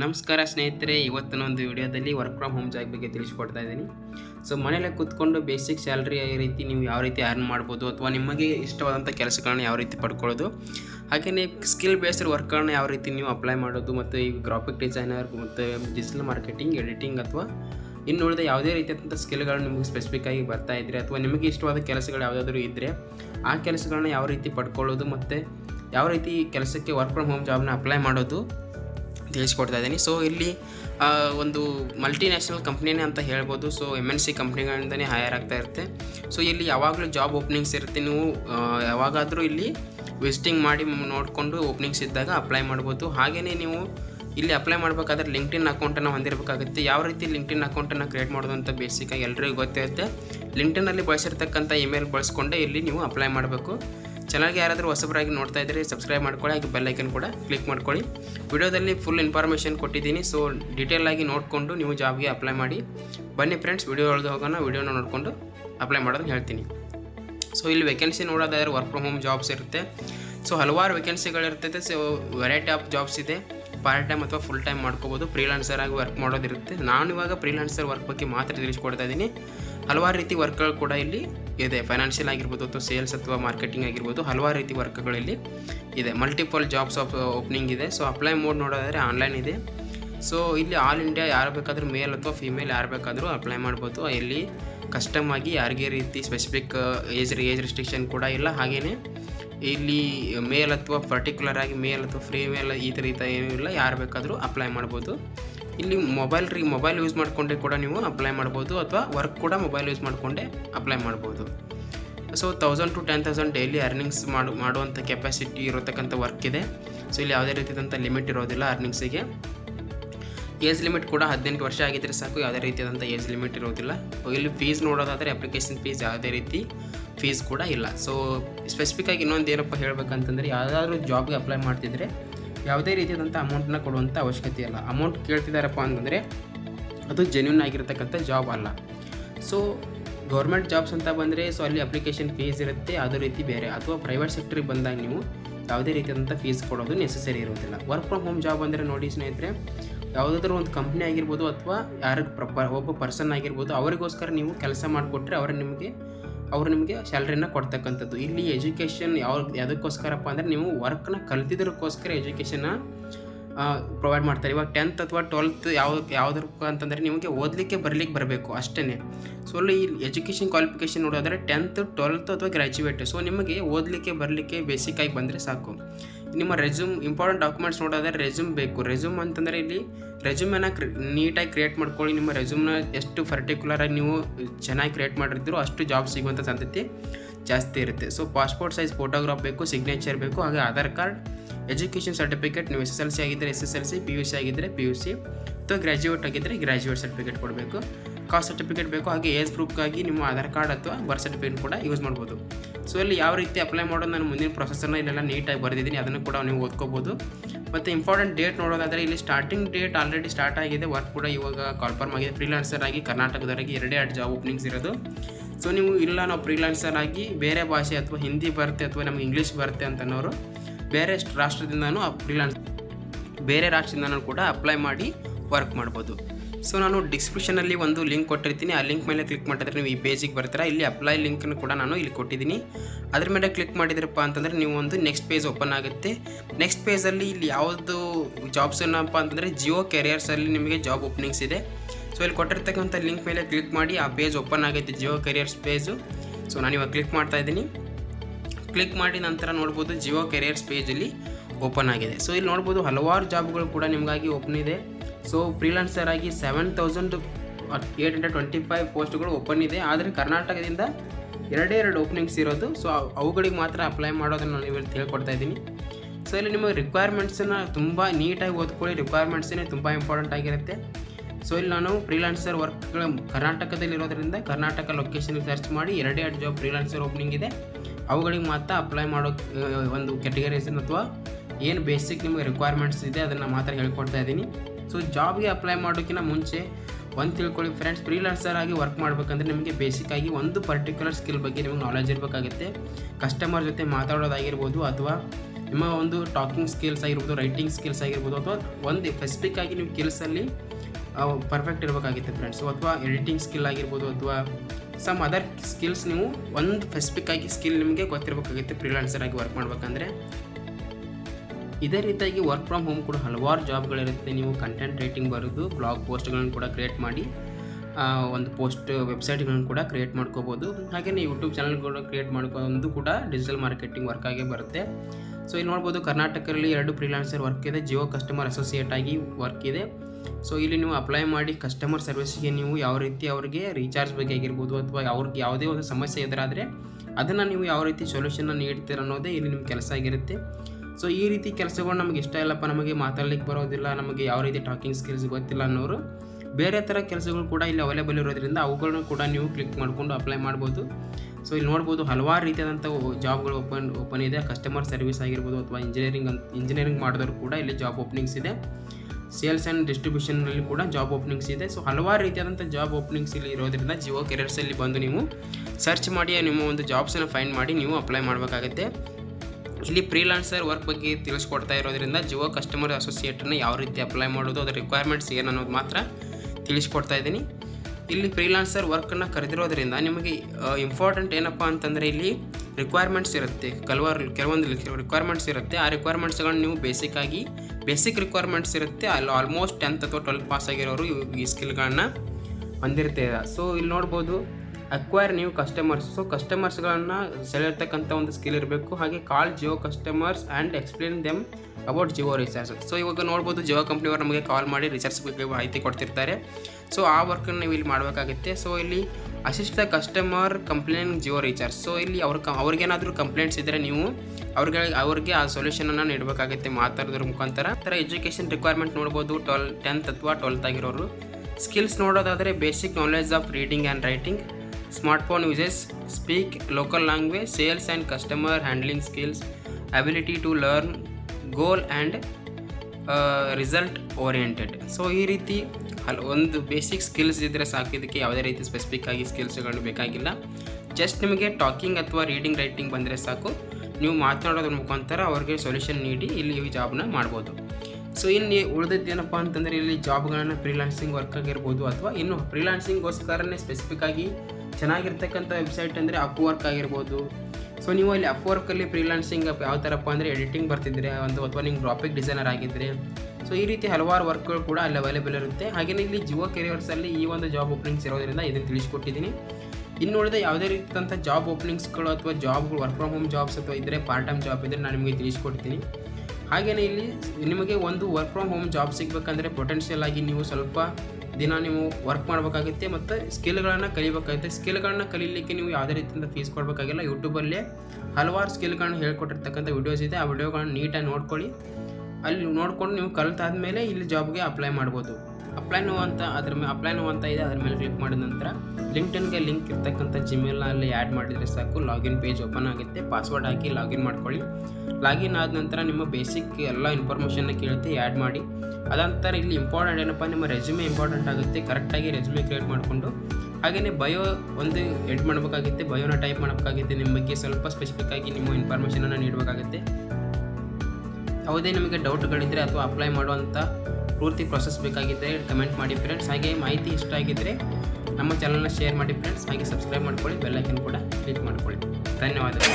ನಮಸ್ಕಾರ ಸ್ನೇಹಿತರೆ, ಇವತ್ತಿನ ಒಂದು ವಿಡಿಯೋದಲ್ಲಿ ವರ್ಕ್ ಫ್ರಮ್ ಹೋಮ್ ಜಾಬ್ ಬಗ್ಗೆ ತಿಳಿಸ್ಕೊಡ್ತಾ ಇದ್ದೀನಿ. ಸೊ ಮನೇಲೆ ಕೂತ್ಕೊಂಡು ಬೇಸಿಕ್ ಸ್ಯಾಲ್ರಿ ರೀತಿ ನೀವು ಯಾವ ರೀತಿ ಅರ್ನ್ ಮಾಡ್ಬೋದು ಅಥವಾ ನಿಮಗೆ ಇಷ್ಟವಾದಂಥ ಕೆಲಸಗಳನ್ನ ಯಾವ ರೀತಿ ಪಡ್ಕೊಳ್ಳೋದು? ಹಾಗೆಯೇ ಸ್ಕಿಲ್ ಬೇಸ್ಡ್ ವರ್ಕ್ಗಳನ್ನ ಯಾವ ರೀತಿ ನೀವು ಅಪ್ಲೈ ಮಾಡೋದು ಮತ್ತು ಈ ಗ್ರಾಫಿಕ್ ಡಿಸೈನರ್ ಮತ್ತು ಡಿಜಿಟಲ್ ಮಾರ್ಕೆಟಿಂಗ್ ಎಡಿಟಿಂಗ್ ಅಥವಾ ಇನ್ನು ಉಳಿದ ಯಾವುದೇ ರೀತಿಯಾದಂಥ ಸ್ಕಿಲ್ಗಳು ನಿಮಗೆ ಸ್ಪೆಸಿಫಿಕ್ ಆಗಿ ಬರ್ತಾ ಇದ್ದರೆ ಅಥವಾ ನಿಮಗೆ ಇಷ್ಟವಾದ ಕೆಲಸಗಳು ಯಾವುದಾದ್ರೂ ಇದ್ದರೆ ಆ ಕೆಲಸಗಳನ್ನ ಯಾವ ರೀತಿ ಪಡ್ಕೊಳ್ಳೋದು ಮತ್ತು ಯಾವ ರೀತಿ ಕೆಲಸಕ್ಕೆ ವರ್ಕ್ ಫ್ರಮ್ ಹೋಮ್ ಜಾಬ್ನ ಅಪ್ಲೈ ಮಾಡೋದು ತಿಳಿಸ್ಕೊಡ್ತಾ ಇದ್ದೀನಿ. ಸೊ ಇಲ್ಲಿ ಒಂದು ಮಲ್ಟಿನ್ಯಾಷನಲ್ ಕಂಪ್ನಿನೇ ಅಂತ ಹೇಳ್ಬೋದು. ಸೊ ಎಂ ಎನ್ ಸಿ ಕಂಪ್ನಿಗಳಿಂದನೇ ಹೈಯರ್ ಆಗ್ತಾ ಇರುತ್ತೆ. ಸೊ ಇಲ್ಲಿ ಯಾವಾಗಲೂ ಜಾಬ್ ಓಪನಿಂಗ್ಸ್ ಇರುತ್ತೆ. ನೀವು ಯಾವಾಗಾದರೂ ಇಲ್ಲಿ ವಿಸಿಟಿಂಗ್ ಮಾಡಿ ನೋಡಿಕೊಂಡು ಓಪನಿಂಗ್ಸ್ ಇದ್ದಾಗ ಅಪ್ಲೈ ಮಾಡ್ಬೋದು. ಹಾಗೆಯೇ ನೀವು ಇಲ್ಲಿ ಅಪ್ಲೈ ಮಾಡಬೇಕಾದ್ರೆ ಲಿಂಕ್ಟಿನ್ ಅಕೌಂಟನ್ನು ಹೊಂದಿರಬೇಕಾಗುತ್ತೆ. ಯಾವ ರೀತಿ ಲಿಂಕ್ಟಿನ್ ಅಕೌಂಟನ್ನು ಕ್ರಿಯೇಟ್ ಮಾಡೋದು ಅಂತ ಬೇಸಿಕಾಗಿ ಎಲ್ಲರಿಗೂ ಗೊತ್ತಿರುತ್ತೆ. ಲಿಂಕ್ಟಿನಲ್ಲಿ ಬಳಸಿರ್ತಕ್ಕಂಥ ಇಮೇಲ್ ಬಳಸ್ಕೊಂಡೆ ಇಲ್ಲಿ ನೀವು ಅಪ್ಲೈ ಮಾಡಬೇಕು. ಚಾನಲ್ಗೆ ಯಾರಾದರೂ ಹೊಸಬರಾಗಿ ನೋಡ್ತಾ ಇದ್ದರೆ ಸಬ್ಸ್ಕ್ರೈಬ್ ಮಾಡ್ಕೊಳ್ಳಿ, ಹಾಗೆ ಬೆಲ್ ಐಕನ್ ಕೂಡ ಕ್ಲಿಕ್ ಮಾಡ್ಕೊಳ್ಳಿ. ವಿಡಿಯೋದಲ್ಲಿ ಫುಲ್ ಇನ್ಫಾರ್ಮೇಷನ್ ಕೊಟ್ಟಿದ್ದೀನಿ ಸೊ ಡೀಟೇಲ್ ಆಗಿ ನೋಡಿಕೊಂಡು ನೀವು ಜಾಬ್ಗೆ ಅಪ್ಲೈ ಮಾಡಿ. ಬನ್ನಿ ಫ್ರೆಂಡ್ಸ್ ವಿಡಿಯೋ ಒಳಗೆ ಹೋಗೋಣ ವಿಡಿಯೋನ ನೋಡಿಕೊಂಡು ಅಪ್ಲೈ ಮಾಡೋದು ಹೇಳ್ತೀನಿ. ಸೊ ಇಲ್ಲಿ ವೇಕೆನ್ಸಿ ನೋಡೋದಾದ್ರೆ ವರ್ಕ್ ಫ್ರಮ್ ಹೋಮ್ ಜಾಬ್ಸ್ ಇರುತ್ತೆ. ಸೊ ಹಲವಾರು ವೇಕೆನ್ಸಿಗಳಿರ್ತೈತೆ ಸೊ ವೆರೈಟಿ ಆಫ್ ಜಾಬ್ಸ್ ಇದೆ. ಪಾರ್ಟ್ ಟೈಮ್ ಅಥವಾ ಫುಲ್ ಟೈಮ್ ಮಾಡ್ಕೋಬೋದು ಫ್ರೀಲಾನ್ಸರ್ ಆಗಿ ವರ್ಕ್ ಮಾಡೋದಿರುತ್ತೆ. ನಾನು ಇವಾಗ ಫ್ರೀಲಾನ್ಸರ್ ವರ್ಕ್ ಬಗ್ಗೆ ಮಾತ್ರ ತಿಳಿಸ್ಕೊಡ್ತಾ ಇದ್ದೀನಿ. ಹಲವಾರು ರೀತಿ ವರ್ಕ್ಗಳು ಕೂಡ ಇಲ್ಲಿ ಇದೆ. ಫೈನಾನ್ಷಿಯಲ್ ಆಗಿರ್ಬೋದು ಅಥವಾ ಸೇಲ್ಸ್ ಅಥವಾ ಮಾರ್ಕೆಟಿಂಗ್ ಆಗಿರ್ಬೋದು ಹಲವಾರು ರೀತಿ ವರ್ಕ್ಗಳಲ್ಲಿ ಇದೆ. ಮಲ್ಟಿಪಲ್ ಜಾಬ್ಸ್ ಆಫ್ ಓಪನಿಂಗ್ ಇದೆ. ಸೊ ಅಪ್ಲೈ ಮೋಡ್ ನೋಡೋದಾದರೆ ಆನ್ಲೈನ್ ಇದೆ. ಸೊ ಇಲ್ಲಿ ಆಲ್ ಇಂಡಿಯಾ ಯಾರು ಬೇಕಾದರೂ ಮೇಲ್ ಅಥವಾ ಫಿಮೇಲ್ ಯಾರು ಬೇಕಾದರೂ ಅಪ್ಲೈ ಮಾಡ್ಬೋದು. ಇಲ್ಲಿ ಕಸ್ಟಮ್ ಆಗಿ ಯಾರಿಗೆ ರೀತಿ ಸ್ಪೆಸಿಫಿಕ್ ಏಜ್ ಏಜ್ ರಿಸ್ಟ್ರಿಕ್ಷನ್ ಕೂಡ ಇಲ್ಲ. ಹಾಗೆಯೇ ಇಲ್ಲಿ ಮೇಲ್ ಅಥವಾ ಪರ್ಟಿಕ್ಯುಲರ್ ಆಗಿ ಮೇಲ್ ಅಥವಾ ಫ್ರೀ ಮೇಲ್ ಈ ಥರ ಏನೂ ಇಲ್ಲ. ಯಾರು ಬೇಕಾದರೂ ಅಪ್ಲೈ ಮಾಡ್ಬೋದು. ಇಲ್ಲಿ ಮೊಬೈಲ್ ರೀ ಮೊಬೈಲ್ ಯೂಸ್ ಮಾಡಿಕೊಂಡೆ ಕೂಡ ನೀವು ಅಪ್ಲೈ ಮಾಡ್ಬೋದು ಅಥವಾ ವರ್ಕ್ ಕೂಡ ಮೊಬೈಲ್ ಯೂಸ್ ಮಾಡಿಕೊಂಡೆ ಅಪ್ಲೈ ಮಾಡ್ಬೋದು. So thousand to ten thousand daily earnings ಮಾಡು ಮಾಡುವಂಥ ಕೆಪಾಸಿಟಿ ಇರತಕ್ಕಂಥ ವರ್ಕ್ ಇದೆ. ಸೊ ಇಲ್ಲಿ ಯಾವುದೇ ರೀತಿಯಾದಂಥ ಲಿಮಿಟ್ ಇರೋದಿಲ್ಲ ಅರ್ನಿಂಗ್ಸಿಗೆ ಏಜ್ ಲಿಮಿಟ್ ಕೂಡ ಹದಿನೆಂಟು ವರ್ಷ ಆಗಿದ್ದರೆ ಸಾಕು, ಯಾವುದೇ ರೀತಿಯಾದಂಥ ಏಜ್ ಲಿಮಿಟ್ ಇರೋದಿಲ್ಲ. ಇಲ್ಲಿ ಫೀಸ್ ನೋಡೋದಾದರೆ ಅಪ್ಲಿಕೇಶನ್ ಫೀಸ್ ಯಾವುದೇ ರೀತಿ ಫೀಸ್ ಕೂಡ ಇಲ್ಲ. ಸೊ ಸ್ಪೆಸಿಫಿಕ್ ಆಗಿ ಇನ್ನೊಂದು ಏನಪ್ಪ ಹೇಳಬೇಕಂತಂದರೆ, ಯಾವುದಾದ್ರೂ ಜಾಬ್ಗೆ ಅಪ್ಲೈ ಮಾಡ್ತಿದ್ರೆ ಯಾವುದೇ ರೀತಿಯಾದಂಥ ಅಮೌಂಟನ್ನ ಕೊಡುವಂಥ ಅವಶ್ಯಕತೆ ಇಲ್ಲ. ಅಮೌಂಟ್ ಕೇಳ್ತಿದ್ದಾರಪ್ಪ ಅಂತಂದರೆ ಅದು ಜೆನ್ಯೂನ್ ಆಗಿರತಕ್ಕಂಥ ಜಾಬ್ ಅಲ್ಲ. ಸೊ ಗೌರ್ಮೆಂಟ್ ಜಾಬ್ಸ್ ಅಂತ ಬಂದರೆ ಸೊ ಅಲ್ಲಿ ಅಪ್ಲಿಕೇಶನ್ ಫೀಸ್ ಇರುತ್ತೆ, ಅದೇ ರೀತಿ ಬೇರೆ. ಅಥವಾ ಪ್ರೈವೇಟ್ ಸೆಕ್ಟ್ರಿಗೆ ಬಂದಾಗ ನೀವು ಯಾವುದೇ ರೀತಿಯಾದಂಥ ಫೀಸ್ ಕೊಡೋದು ನೆಸೆಸರಿ ಇರೋದಿಲ್ಲ ವರ್ಕ್ ಫ್ರಮ್ ಹೋಮ್ ಜಾಬ್ ಅಂದರೆ ನೋಡಿ ಸ್ನೇಹಿತರೆ, ಯಾವುದಾದ್ರೂ ಒಂದು ಕಂಪ್ನಿ ಆಗಿರ್ಬೋದು ಅಥವಾ ಯಾರಿಗೆ ಒಬ್ಬ ಪರ್ಸನ್ ಆಗಿರ್ಬೋದು, ಅವರಿಗೋಸ್ಕರ ನೀವು ಕೆಲಸ ಮಾಡಿಕೊಟ್ರೆ ಅವರು ನಿಮಗೆ ಅವರು ನಿಮಗೆ ಸ್ಯಾಲ್ರಿನ ಕೊಡ್ತಕ್ಕಂಥದ್ದು. ಇಲ್ಲಿ ಎಜುಕೇಷನ್ ಯಾವ ಯಾವುದಕ್ಕೋಸ್ಕರಪ್ಪ ಅಂದರೆ ನೀವು ವರ್ಕ್ನ ಕಲ್ತಿದ್ದಕ್ಕೋಸ್ಕರ ಎಜುಕೇಷನ್ನ ಪ್ರೊವೈಡ್ ಮಾಡ್ತಾರೆ. ಇವಾಗ ಟೆಂತ್ ಅಥವಾ ಟ್ವೆಲ್ತ್ ಯಾವ, ಯಾವುದಕ್ಕೆ ಅಂತಂದರೆ ನಿಮಗೆ ಓದಲಿಕ್ಕೆ ಬರಲಿಕ್ಕೆ ಬರಬೇಕು ಅಷ್ಟೇ ಸೊ ಅಲ್ಲಿ ಎಜುಕೇಷನ್ ಕ್ವಾಲಿಫಿಕೇಷನ್ ನೋಡೋದಾದ್ರೆ ಟೆಂತ್ ಟ್ವೆಲ್ತ್ ಅಥವಾ ಗ್ರ್ಯಾಜುಯೇಟ್ ಸೊ ನಿಮಗೆ ಓದಲಿಕ್ಕೆ ಬರಲಿಕ್ಕೆ ಬೇಸಿಕ್ಕಾಗಿ ಬಂದರೆ ಸಾಕು. ನಿಮ್ಮ ರೆಸ್ಯೂಮ್ ಇಂಪಾರ್ಟೆಂಟ್ ಡಾಕ್ಯುಮೆಂಟ್ಸ್ ನೋಡೋದಾದ್ರೆ ರೆಸ್ಯೂಮ್ ಬೇಕು. ರೆಸ್ಯೂಮ್ ಅಂತಂದರೆ ಇಲ್ಲಿ ರೆಸ್ಯೂಮನ್ನ ಕ್ರಿ ನೀಟಾಗಿ ಕ್ರಿಯೇಟ್ ಮಾಡ್ಕೊಳ್ಳಿ. ನಿಮ್ಮ ರೆಸ್ಯೂಮ್ನ ಎಷ್ಟು ಪರ್ಟಿಕ್ಯುಲರಾಗಿ ನೀವು ಚೆನ್ನಾಗಿ ಕ್ರಿಯೇಟ್ ಮಾಡಿರ್ತೀರೋ ಅಷ್ಟು ಜಾಬ್ ಸಿಗುವಂಥ ಸಾಧ್ಯತೆ ಜಾಸ್ತಿ ಇರುತ್ತೆ. ಸೊ ಪಾಸ್ಪೋರ್ಟ್ ಸೈಜ್ ಫೋಟೋಗ್ರಾಫ್ ಬೇಕು ಸಿಗ್ನೇಚರ್ ಬೇಕು, ಹಾಗೆ ಆಧಾರ್ ಕಾರ್ಡ್ ಎಜುಕೇಷನ್ ಸರ್ಟಿಫಿಕೇಟ್ ನೀವು ಎಸ್ ಎಸ್ ಎಲ್ ಸಿ ಆಗಿದ್ದರೆ S S L C P U C ಆಗಿದ್ದರೆ ಪಿ ಯು ಸಿ ಅಥವಾ ಗ್ರ್ಯಾಜುಯೇಟ್ ಆಗಿದ್ದರೆ ಗ್ರ್ಯಾಜುಯೇಟ್ ಸರ್ಟಿಫಿಕೇಟ್ ಕೊಡಬೇಕು. ಕಾಸ್ಟ್ ಸರ್ಟಿಫಿಕೇಟ್ ಬೇಕು, ಹಾಗೆ ಏಜ್ ಪ್ರೂಫ್ಗಾಗಿ ನಿಮ್ಮ ಆಧಾರ್ ಕಾರ್ಡ್ ಅಥವಾ ಬರ್ತ್ ಸರ್ಟಿಫಿಕೇಟ್ ಕೂಡ ಯೂಸ್ ಮಾಡ್ಬೋದು. ಸೊ ಇಲ್ಲಿ ಯಾವ ರೀತಿ ಅಪ್ಲೈ ಮಾಡೋದು ನಾನು ಮುಂದಿನ ಪ್ರೊಸೆಸರ್ನ ಇಲ್ಲೆಲ್ಲ ನೀಟಾಗಿ ಬರೆದಿದ್ದೀನಿ. ಅದನ್ನು ಕೂಡ ನೀವು ಓದ್ಕೋಬೋದು. ಮತ್ತು ಇಂಪಾರ್ಟೆಂಟ್ ಡೇಟ್ ನೋಡೋದಾದರೆ ಇಲ್ಲಿ ಸ್ಟಾರ್ಟಿಂಗ್ ಡೇಟ್ ಆಲ್ರೆಡಿ ಸ್ಟಾರ್ಟ್ ಆಗಿದೆ. ವರ್ಕ್ ಕೂಡ ಇವಾಗ ಕಾಲ್ಫರ್ಮ್ ಆಗಿದೆ. ಫ್ರೀಲಾನ್ಸರ್ ಆಗಿ ಕರ್ನಾಟಕದವರೆಗೆ ಎರಡೇ ಎರಡು ಜಾಬ್ ಓಪನಿಂಗ್ಸ್ ಇರೋದು. ಸೊ ನೀವು ಇಲ್ಲ ನಾವು ಫ್ರೀಲಾನ್ಸರ್ ಆಗಿ ಬೇರೆ ಭಾಷೆ ಅಥವಾ ಹಿಂದಿ ಬರುತ್ತೆ ಅಥವಾ ನಮ್ಗೆ ಇಂಗ್ಲೀಷ್ ಬರುತ್ತೆ ಅಂತನೋರು ಬೇರೆ ರಾಷ್ಟ್ರದಿಂದನೂ ಫ್ರೀಲಾನ್ಸ್ ಬೇರೆ ರಾಷ್ಟ್ರದಿಂದನೂ ಕೂಡ ಅಪ್ಲೈ ಮಾಡಿ ವರ್ಕ್ ಮಾಡ್ಬೋದು. ಸೊ ನಾನು ಡಿಸ್ಕ್ರಿಪ್ಷನಲ್ಲಿ ಒಂದು ಲಿಂಕ್ ಕೊಟ್ಟಿರ್ತೀನಿ. ಆ ಲಿಂಕ್ ಮೇಲೆ ಕ್ಲಿಕ್ ಮಾಡಿದ್ರೆ ನೀವು ಈ ಪೇಜಿಗೆ ಬರ್ತೀರಾ? ಇಲ್ಲಿ ಅಪ್ಲೈ ಲಿಂಕನ್ನು ಕೂಡ ನಾನು ಇಲ್ಲಿ ಕೊಟ್ಟಿದ್ದೀನಿ. ಅದ್ರ ಮೇಲೆ ಕ್ಲಿಕ್ ಮಾಡಿದ್ರಪ್ಪ ಅಂತಂದರೆ ನೀವು ಒಂದು ನೆಕ್ಸ್ಟ್ ಪೇಜ್ ಓಪನ್ ಆಗುತ್ತೆ. ನೆಕ್ಸ್ಟ್ ಪೇಜಲ್ಲಿ ಇಲ್ಲಿ ಯಾವುದು ಜಾಬ್ಸ್ ಏನಪ್ಪ ಅಂತಂದರೆ ಜಿಯೋ ಕೆರಿಯರ್ಸಲ್ಲಿ ನಿಮಗೆ ಜಾಬ್ ಓಪನಿಂಗ್ಸ್ ಇದೆ. ಸೊ ಇಲ್ಲಿ ಕೊಟ್ಟಿರ್ತಕ್ಕಂಥ ಲಿಂಕ್ ಮೇಲೆ ಕ್ಲಿಕ್ ಮಾಡಿ ಆ ಪೇಜ್ ಓಪನ್ ಆಗೈತೆ ಜಿಯೋ ಕೆರಿಯರ್ಸ್ ಪೇಜು ಸೊ ನಾನು ಇವಾಗ ಕ್ಲಿಕ್ ಮಾಡ್ತಾ ಇದ್ದೀನಿ. ಕ್ಲಿಕ್ ಮಾಡಿ ನಂತರ ನೋಡ್ಬೋದು ಜಿಯೋ ಕೆರಿಯರ್ಸ್ ಪೇಜಲ್ಲಿ ಓಪನ್ ಆಗಿದೆ. ಸೊ ಇಲ್ಲಿ ನೋಡ್ಬೋದು ಹಲವಾರು ಜಾಬ್ಗಳು ಕೂಡ ನಿಮಗಾಗಿ ಓಪನ್ ಇದೆ. ಸೊ ಫ್ರೀಲಾನ್ಸರ್ ಆಗಿ seven thousand eight hundred twenty five ಪೋಸ್ಟ್ಗಳು ಓಪನ್ ಇದೆ. ಆದರೆ ಕರ್ನಾಟಕದಿಂದ ಎರಡೇ ಎರಡು ಓಪನಿಂಗ್ಸ್ ಇರೋದು ಸೊ ಅವುಗಳಿಗೆ ಮಾತ್ರ ಅಪ್ಲೈ ಮಾಡೋದನ್ನು ನಾನು ಇವತ್ತು ಹೇಳ್ಕೊಡ್ತಾ ಇದ್ದೀನಿ. ಸೊ ಇಲ್ಲಿ ನಿಮಗೆ ರಿಕ್ವೈರ್ಮೆಂಟ್ಸನ್ನು ತುಂಬ ನೀಟಾಗಿ ಓದ್ಕೊಳ್ಳಿ. ರಿಕ್ವೈರ್ಮೆಂಟ್ಸೇ ತುಂಬ ಇಂಪಾರ್ಟೆಂಟ್ ಆಗಿರುತ್ತೆ. ಸೊ ಇಲ್ಲಿ ನಾನು ಫ್ರೀಲಾನ್ಸರ್ ವರ್ಕ್ಗಳ ಕರ್ನಾಟಕದಲ್ಲಿರೋದ್ರಿಂದ ಕರ್ನಾಟಕ ಲೊಕೇಶನ್ ಸರ್ಚ್ ಮಾಡಿ ಎರಡೇ ಎರಡು ಜಾಬ್ ಫ್ರೀಲಾನ್ಸರ್ ಓಪನಿಂಗ್ ಇದೆ. ಅವುಗಳಿಗೆ ಮಾತ್ರ ಅಪ್ಲೈ ಮಾಡೋ ಒಂದು ಕೆಟಗರೀಸನ್ ಅಥವಾ ಏನು ಬೇಸಿಕ್ ನಿಮಗೆ ರಿಕ್ವೈರ್ಮೆಂಟ್ಸ್ ಇದೆ ಅದನ್ನು ಮಾತ್ರ ಹೇಳ್ಕೊಡ್ತಾ ಇದ್ದೀನಿ. ಸೊ ಜಾಬ್ಗೆ ಅಪ್ಲೈ ಮಾಡೋಕ್ಕಿಂತ ಮುಂಚೆ ಒಂದು ತಿಳ್ಕೊಳ್ಳಿ ಫ್ರೆಂಡ್ಸ್ ಫ್ರೀಲಾನ್ಸರ್ ಆಗಿ ವರ್ಕ್ ಮಾಡಬೇಕಂದ್ರೆ ನಿಮಗೆ ಬೇಸಿಕ್ ಆಗಿ ಒಂದು ಪರ್ಟಿಕ್ಯುಲರ್ ಸ್ಕಿಲ್ ಬಗ್ಗೆ ನಿಮಗೆ ನಾಲೆಜ್ ಇರಬೇಕಾಗುತ್ತೆ. ಕಸ್ಟಮರ್ ಜೊತೆ ಮಾತಾಡೋದಾಗಿರ್ಬೋದು ಅಥವಾ ನಿಮ್ಮ ಒಂದು ಟಾಕಿಂಗ್ ಸ್ಕಿಲ್ಸ್ ಆಗಿರ್ಬೋದು ರೈಟಿಂಗ್ ಸ್ಕಿಲ್ಸ್ ಆಗಿರ್ಬೋದು ಅಥವಾ ಒಂದು ಸ್ಪೆಸಿಫಿಕ್ ಆಗಿ ನೀವು ಕೆಲಸಲ್ಲಿ ಪರ್ಫೆಕ್ಟ್ ಇರಬೇಕಾಗಿತ್ತು ಫ್ರೆಂಡ್ಸು ಅಥವಾ ಎಡಿಟಿಂಗ್ ಸ್ಕಿಲ್ ಆಗಿರ್ಬೋದು ಅಥವಾ ಸಮ್ ಅದರ್ ಸ್ಕಿಲ್ಸ್ ನೀವು ಒಂದು ಸ್ಪೆಸಿಫಿಕ್ ಆಗಿ ಸ್ಕಿಲ್ ನಿಮಗೆ ಗೊತ್ತಿರಬೇಕಾಗುತ್ತೆ ಫ್ರೀಲಾನ್ಸರ್ ಆಗಿ ವರ್ಕ್ ಮಾಡ್ಬೇಕಂದ್ರೆ. ಇದೇ ರೀತಿಯಾಗಿ ವರ್ಕ್ ಫ್ರಮ್ ಹೋಮ್ ಕೂಡ ಹಲವಾರು ಜಾಬ್ಗಳಿರುತ್ತೆ ನೀವು ಕಂಟೆಂಟ್ ರೈಟಿಂಗ್ ಬರೋದು ಬ್ಲಾಗ್ ಪೋಸ್ಟ್ಗಳನ್ನು ಕೂಡ ಕ್ರಿಯೇಟ್ ಮಾಡಿ ಒಂದು ಪೋಸ್ಟ್ ವೆಬ್ಸೈಟ್ಗಳನ್ನು ಕೂಡ ಕ್ರಿಯೇಟ್ ಮಾಡ್ಕೋಬೋದು. ಹಾಗೆಯೇ ಯೂಟ್ಯೂಬ್ ಚಾನಲ್ ಕೂಡ ಕ್ರಿಯೇಟ್ ಮಾಡ್ಕೊಂಡು ಕೂಡ ಡಿಜಿಟಲ್ ಮಾರ್ಕೆಟಿಂಗ್ ವರ್ಕ್ ಆಗೇ ಬರುತ್ತೆ. ಸೊ ಇಲ್ಲಿ ನೋಡ್ಬೋದು ಕರ್ನಾಟಕದಲ್ಲಿ ಎರಡು ಫ್ರೀಲಾನ್ಸರ್ ವರ್ಕ್ ಇದೆ. ಜಿಯೋ ಕಸ್ಟಮರ್ ಅಸೋಸಿಯೇಟ್ ಆಗಿ ವರ್ಕ್ ಇದೆ. ಸೊ ಇಲ್ಲಿ ನೀವು ಅಪ್ಲೈ ಮಾಡಿ ಕಸ್ಟಮರ್ ಸರ್ವಿಸ್ಗೆ ನೀವು ಯಾವ ರೀತಿ ಅವರಿಗೆ ರೀಚಾರ್ಜ್ ಬಗ್ಗೆ ಆಗಿರ್ಬೋದು ಅಥವಾ ಅವ್ರಿಗೆ ಯಾವುದೇ ಒಂದು ಸಮಸ್ಯೆ ಎದುರಾದರೆ ಅದನ್ನು ನೀವು ಯಾವ ರೀತಿ ಸೊಲ್ಯೂಷನ್ನ ನೀಡ್ತೀರ ಅನ್ನೋದೇ ಇಲ್ಲಿ ನಿಮ್ಮ ಕೆಲಸ ಆಗಿರುತ್ತೆ. ಸೊ ಈ ರೀತಿ ಕೆಲಸಗಳು ನಮಗೆ ಇಷ್ಟ ಇಲ್ಲಪ್ಪ, ನಮಗೆ ಮಾತಾಡ್ಲಿಕ್ಕೆ ಬರೋದಿಲ್ಲ, ನಮಗೆ ಯಾವ ರೀತಿ ಟಾಕಿಂಗ್ ಸ್ಕಿಲ್ಸ್ ಗೊತ್ತಿಲ್ಲ ಅನ್ನೋರು, ಬೇರೆ ಥರ ಕೆಲಸಗಳು ಕೂಡ ಇಲ್ಲಿ ಅವೈಲೇಬಲ್ ಇರೋದ್ರಿಂದ ಅವುಗಳನ್ನು ಕೂಡ ನೀವು ಕ್ಲಿಕ್ ಮಾಡಿಕೊಂಡು ಅಪ್ಲೈ ಮಾಡ್ಬೋದು. ಸೊ ಇಲ್ಲಿ ನೋಡ್ಬೋದು ಹಲವಾರು ರೀತಿಯಾದಂಥ ಜಾಬ್ಗಳು ಓಪನ್ ಓಪನ್ ಇದೆ. ಕಸ್ಟಮರ್ ಸರ್ವಿಸ್ ಆಗಿರ್ಬೋದು ಅಥವಾ ಇಂಜಿನಿಯರಿಂಗ್ ಅಂತ ಇಂಜಿನಿಯರಿಂಗ್ ಮಾಡಿದವರು ಕೂಡ ಇಲ್ಲಿ ಜಾಬ್ ಓಪನಿಂಗ್ಸ್ ಇದೆ. ಸೇಲ್ಸ್ ಆ್ಯಂಡ್ ಡಿಸ್ಟ್ರಿಬ್ಯೂಷನ್ನಲ್ಲಿ ಕೂಡ ಜಾಬ್ ಓಪನಿಂಗ್ಸ್ ಇದೆ. ಸೊ ಹಲವಾರು ರೀತಿಯಾದಂಥ ಜಾಬ್ ಓಪನಿಂಗ್ಸ್ ಇಲ್ಲಿ ಇರೋದ್ರಿಂದ ಜಿಯೋ ಕೆರಿಯರ್ಸಲ್ಲಿ ಬಂದು ನೀವು ಸರ್ಚ್ ಮಾಡಿ, ನಿಮ್ಮ ಒಂದು ಜಾಬ್ಸನ್ನು ಫೈಂಡ್ ಮಾಡಿ ನೀವು ಅಪ್ಲೈ ಮಾಡಬೇಕಾಗುತ್ತೆ. ಇಲ್ಲಿ ಫ್ರೀಲಾನ್ಸರ್ ವರ್ಕ್ ಬಗ್ಗೆ ತಿಳಿಸ್ಕೊಡ್ತಾ ಇರೋದ್ರಿಂದ ಜಿಯೋ ಕಸ್ಟಮರ್ ಅಸೋಸಿಯೇಟನ್ನು ಯಾವ ರೀತಿ ಅಪ್ಲೈ ಮಾಡೋದು, ಅದರ ರಿಕ್ವೈರ್ಮೆಂಟ್ಸ್ ಏನು ಮಾತ್ರ ತಿಳಿಸ್ಕೊಡ್ತಾ ಇದ್ದೀನಿ. ಇಲ್ಲಿ ಫ್ರೀಲಾನ್ಸರ್ ವರ್ಕನ್ನು ಕರೆದಿರೋದ್ರಿಂದ ನಿಮಗೆ ಇಂಪಾರ್ಟೆಂಟ್ ಏನಪ್ಪ ಅಂತಂದರೆ ಇಲ್ಲಿ ರಿಕ್ವೈರ್ಮೆಂಟ್ಸ್ ಇರುತ್ತೆ. ಕೆಲವಾರು, ಕೆಲವೊಂದು ರಿಕ್ವೈರ್ಮೆಂಟ್ಸ್ ಇರುತ್ತೆ. ಆ ರಿಕ್ವೈರ್ಮೆಂಟ್ಸ್ಗಳನ್ನ ನೀವು ಬೇಸಿಕ್ ಆಗಿ ಬೇಸಿಕ್ ರಿಕ್ವೈರ್ಮೆಂಟ್ಸ್ ಇರುತ್ತೆ. ಅಲ್ಲಿ ಆಲ್ಮೋಸ್ಟ್ ಟೆಂತ್ ಅಥವಾ ಟ್ವೆಲ್ತ್ ಪಾಸ್ ಆಗಿರೋರು ಈ ಸ್ಕಿಲ್ಗಳನ್ನ ಹೊಂದಿರ್ತೀರ. ಸೊ ಇಲ್ಲಿ ನೋಡ್ಬೋದು ಅಕ್ವೈರ್ ನ್ಯೂ ಕಸ್ಟಮರ್ಸ್ ಸೊ ಕಸ್ಟಮರ್ಸ್ಗಳನ್ನು ಸೆಳೆಯತಕ್ಕಂಥ ಒಂದು ಸ್ಕಿಲ್ ಇರಬೇಕು. ಹಾಗೆ call Jio customers and explain them about Jio research so ಇವಾಗ ನೋಡ್ಬೋದು ಜಿಯೋ ಕಂಪ್ನಿಯವರು ನಮಗೆ ಕಾಲ್ ಮಾಡಿ ರಿಸರ್ಚ್ ಬಗ್ಗೆ ಮಾಹಿತಿ ಕೊಡ್ತಿರ್ತಾರೆ. ಸೊ ಆ ವರ್ಕನ್ನು ನೀವು ಇಲ್ಲಿ ಮಾಡಬೇಕಾಗುತ್ತೆ. ಸೊ ಇಲ್ಲಿ assist the customer complain Jio recharge so ಇಲ್ಲಿ ಅವ್ರ ಕ ಅವ್ರಿಗೇನಾದರೂ ಕಂಪ್ಲೇಂಟ್ಸ್ ಇದ್ದರೆ ನೀವು ಅವ್ರಿಗೆ ಅವ್ರಿಗೆ ಆ ಸೊಲ್ಯೂಷನನ್ನು ನೀಡಬೇಕಾಗುತ್ತೆ ಮಾತಾಡೋದ್ರ ಮುಖಾಂತರ. ಥರ ಎಜುಕೇಷನ್ ರಿಕ್ವೈರ್ಮೆಂಟ್ ನೋಡ್ಬೋದು. ಟ್ವೆಲ್ ಟೆಂತ್ ಅಥವಾ ಟ್ವೆಲ್ತ್ ಆಗಿರೋರು. ಸ್ಕಿಲ್ಸ್ ನೋಡೋದಾದರೆ basic knowledge of reading and writing smartphone uses speak local language sales and customer handling skills ability to learn goal and result oriented so ಈ ರೀತಿ ಹಲ, ಒಂದು ಬೇಸಿಕ್ ಸ್ಕಿಲ್ಸ್ ಇದ್ದರೆ ಸಾಕು. ಇದಕ್ಕೆ ಯಾವುದೇ ರೀತಿ ಸ್ಪೆಸಿಫಿಕ್ ಆಗಿ ಸ್ಕಿಲ್ಸ್ಗಳು ಬೇಕಾಗಿಲ್ಲ. ಜಸ್ಟ್ ನಿಮಗೆ ಟಾಕಿಂಗ್ ಅಥವಾ ರೀಡಿಂಗ್ ರೈಟಿಂಗ್ ಬಂದರೆ ಸಾಕು. ನೀವು ಮಾತನಾಡೋದ್ರ ಮುಖಾಂತರ ಅವ್ರಿಗೆ ಸೊಲ್ಯೂಷನ್ ನೀಡಿ, ಇಲ್ಲಿ ಈ ಜಾಬ್ನ ಮಾಡ್ಬೋದು. ಸೊ ಇನ್ನು ಉಳಿದದ್ದೇನಪ್ಪ ಅಂತಂದರೆ, ಇಲ್ಲಿ ಜಾಬ್ಗಳನ್ನು ಫ್ರೀಲಾನ್ಸಿಂಗ್ ವರ್ಕ್ ಆಗಿರ್ಬೋದು ಅಥವಾ ಇನ್ನು ಫ್ರೀಲಾನ್ಸಿಂಗ್ಗೋಸ್ಕರನೇ ಸ್ಪೆಸಿಫಿಕ್ ಆಗಿ ಚೆನ್ನಾಗಿರ್ತಕ್ಕಂಥ ವೆಬ್ಸೈಟ್ ಅಂದರೆ ಅಪ್ ವರ್ಕ್ ಆಗಿರ್ಬೋದು. ಸೊ ನೀವು ಅಲ್ಲಿ ಅಪ್ ವರ್ಕಲ್ಲಿ ಫ್ರೀಲಾನ್ಸಿಂಗ್ ಯಾವ ಥರಪ್ಪ ಅಂದರೆ ಎಡಿಟಿಂಗ್ ಬರ್ತಿದ್ರೆ, ಒಂದು ಅಥವಾ ನೀವು ಗ್ರಾಫಿಕ್ ಡಿಸೈನರ್ ಆಗಿದ್ದರೆ ಸೊ ಈ ರೀತಿ ಹಲವಾರು ವರ್ಕ್ಗಳು ಕೂಡ ಅಲ್ಲಿ ಅವೈಲೇಬಲ್ ಇರುತ್ತೆ. ಹಾಗೆಯೇ ಇಲ್ಲಿ ಜಿಯೋ ಕೆರಿಯರ್ಸಲ್ಲಿ ಈ ಒಂದು ಜಾಬ್ ಓಪನಿಂಗ್ಸ್ ಇರೋದ್ರಿಂದ ಇದನ್ನು ತಿಳಿಸ್ಕೊಟ್ಟಿದ್ದೀನಿ. ಇನ್ನು ಉಳಿದ ಯಾವುದೇ ರೀತಿಯಂಥ ಜಾಬ್ ಓಪನಿಂಗ್ಸ್ಗಳು ಅಥವಾ ಜಾಬ್ಗಳು ವರ್ಕ್ ಫ್ರಮ್ ಹೋಮ್ ಜಾಬ್ಸ್ ಅಥವಾ ಇದ್ದರೆ ಪಾರ್ಟ್ ಟೈಮ್ ಜಾಬ್ ಇದ್ದರೆ ನಾನು ನಿಮಗೆ ತಿಳಿಸ್ಕೊಡ್ತೀನಿ. ಹಾಗೆಯೇ ಇಲ್ಲಿ ನಿಮಗೆ ಒಂದು ವರ್ಕ್ ಫ್ರಮ್ ಹೋಮ್ ಜಾಬ್ ಸಿಗಬೇಕಂದ್ರೆ ಪೊಟೆನ್ಷಿಯಲ್ ಆಗಿ ನೀವು ಸ್ವಲ್ಪ ದಿನ ನೀವು ವರ್ಕ್ ಮಾಡಬೇಕಾಗುತ್ತೆ ಮತ್ತು ಸ್ಕಿಲ್ಗಳನ್ನು ಕಲಿಬೇಕಾಗುತ್ತೆ. ಸ್ಕಿಲ್ಗಳನ್ನ ಕಲೀಲಿಕ್ಕೆ ನೀವು ಯಾವುದೇ ರೀತಿಯಿಂದ ಫೀಸ್ ಕೊಡಬೇಕಾಗಿಲ್ಲ. ಯೂಟ್ಯೂಬಲ್ಲೇ ಹಲವಾರು ಸ್ಕಿಲ್ಗಳನ್ನ ಹೇಳ್ಕೊಟ್ಟಿರ್ತಕ್ಕಂಥ ವಿಡಿಯೋಸ್ ಇದೆ. ಆ ವಿಡಿಯೋಗಳನ್ನ ನೀಟಾಗಿ ನೋಡ್ಕೊಳ್ಳಿ. ಅಲ್ಲಿ ನೋಡ್ಕೊಂಡು ನೀವು ಕಲಿತಾದ್ಮೇಲೆ ಇಲ್ಲಿ ಜಾಬ್ಗೆ ಅಪ್ಲೈ ಮಾಡ್ಬೋದು. ಅಪ್ಲೈ ನೋ ಅಂತ, ಅದ್ರ ಮೇಲೆ ಅಪ್ಲೈ ನೋ ಅಂತ ಇದೆ, ಅದ್ರ ಮೇಲೆ ಕ್ಲಿಕ್ ಮಾಡಿದ ನಂತರ ಲಿಂಕ್ಟನ್ಗೆ ಲಿಂಕ್ ಇರ್ತಕ್ಕಂಥ ಜಿಮೇಲ್ನಲ್ಲಿ ಆ್ಯಡ್ ಮಾಡಿದರೆ ಸಾಕು ಲಾಗಿನ್ ಪೇಜ್ ಓಪನ್ ಆಗುತ್ತೆ ಪಾಸ್ವರ್ಡ್ ಹಾಕಿ ಲಾಗಿನ್ ಮಾಡ್ಕೊಳ್ಳಿ. ಲಾಗಿನ್ ಆದ ನಂತರ ನಿಮ್ಮ ಬೇಸಿಕ್ ಎಲ್ಲ ಇನ್ಫಾರ್ಮೇಷನ್ನ ಕೇಳುತ್ತೆ ಆ್ಯಡ್ ಮಾಡಿ. ಅದಂತರ ಇಲ್ಲಿ ಇಂಪಾರ್ಟೆಂಟ್ ಏನಪ್ಪ, ನಿಮ್ಮ ರೆಸ್ಯೂಮೆ ಇಂಪಾರ್ಟೆಂಟ್ ಆಗುತ್ತೆ ಕರೆಕ್ಟಾಗಿ ರೆಸ್ಯೂಮೆ ಕ್ರಿಯೇಟ್ ಮಾಡಿಕೊಂಡು. ಹಾಗೆಯೇ ಬಯೋ ಒಂದು ಎಡ್ ಮಾಡಬೇಕಾಗುತ್ತೆ ಬಯೋನ ಟೈಪ್ ಮಾಡಬೇಕಾಗುತ್ತೆ ನಿಮ್ಮ ಬಗ್ಗೆ ಸ್ವಲ್ಪ ಸ್ಪೆಸಿಫಿಕ್ ಆಗಿ ನಿಮ್ಮ ಇನ್ಫಾರ್ಮೇಷನನ್ನು ನೀಡಬೇಕಾಗುತ್ತೆ. ಯಾವುದೇ ನಿಮಗೆ ಡೌಟ್ಗಳಿದ್ದರೆ ಅಥವಾ ಅಪ್ಲೈ ಮಾಡುವಂಥ ಪೂರ್ತಿ ಪ್ರಾಸೆಸ್ ಬೇಕಾಗಿದ್ದರೆ ಕಮೆಂಟ್ ಮಾಡಿ ಫ್ರೆಂಡ್ಸ್ ಹಾಗೆ ಮಾಹಿತಿ ಇಷ್ಟ ಆಗಿದ್ದರೆ ನಮ್ಮ ಚಾನಲ್ನ ಶೇರ್ ಮಾಡಿ ಫ್ರೆಂಡ್ಸ್ ಹಾಗೆ ಸಬ್ಸ್ಕ್ರೈಬ್ ಮಾಡ್ಕೊಳ್ಳಿ ಬೆಲ್ಲೈಕನ್ ಕೂಡ ಕ್ಲಿಕ್ ಮಾಡ್ಕೊಳ್ಳಿ. ಧನ್ಯವಾದಗಳು.